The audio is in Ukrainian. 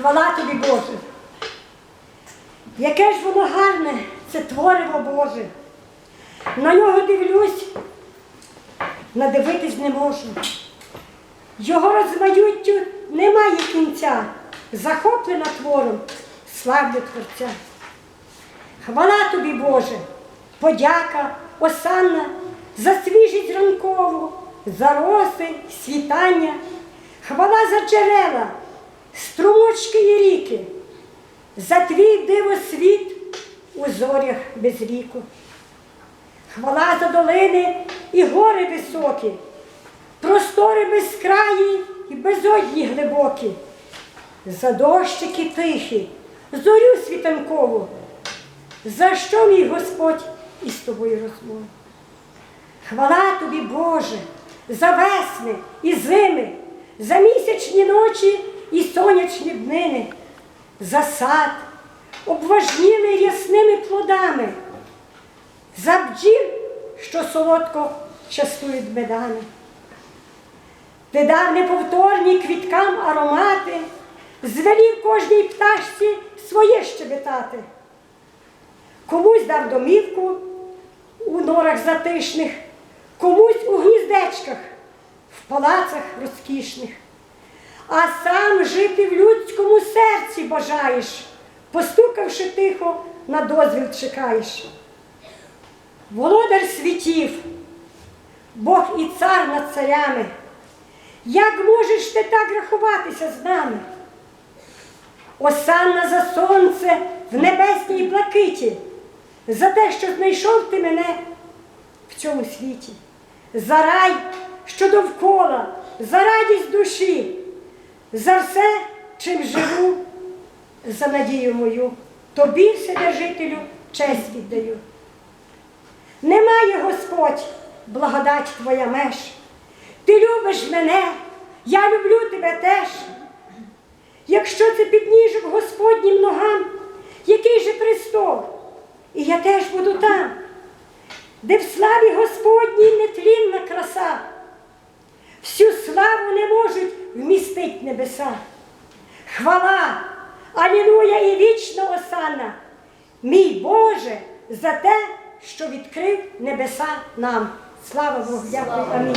Хвала тобі, Боже. Яке ж воно гарне, це твориво Боже. На нього дивлюсь, надивитись не можу. Його розмаюттю немає кінця. Захоплена твором, славлю Творця. Хвала тобі, Боже, подяка, осанна за свіжість ранкову, за роси, світання, хвала за джерела, струмочки і ріки, за твій дивосвіт у зорях без віку. Хвала за долини і гори високі, простори безкраї і безодні глибокі, за дощики тихі, зорю світанкову, за що мій Господь із тобою розмовив. Хвала тобі, Боже, за весни і зими, за місячні ночі сонячні днини, за сад, обважнілий рясними плодами, за бджіл, що солодко частують медами. Ти дав неповторні квіткам аромати, звелів кожній пташці своє щебетати. Комусь дав домівку у норах затишних, комусь у гніздечках, в палацах розкішних. А сам жити в людському серці бажаєш, постукавши тихо, на дозвіл чекаєш. Володар світів, Бог і цар над царями. Як можеш ти так рахуватися з нами? Осанна за сонце в небесній блакиті, за те, що знайшов ти мене в цьому світі, за рай, що довкола, за радість душі, за все, чим живу, за надію мою, тобі, Вседержителю, честь віддаю. Немає Господь, благодать твоя меж. Ти любиш мене, я люблю тебе теж. Якщо це підніжок Господнім ногам, який же престол? І я теж буду там, де в славі Господній нетлінна краса. Славу не можуть вмістить небеса. Хвала, Алілуя і вічна осана, мій Боже, за те, що відкрив небеса нам. Слава Богу, дякую. Амінь.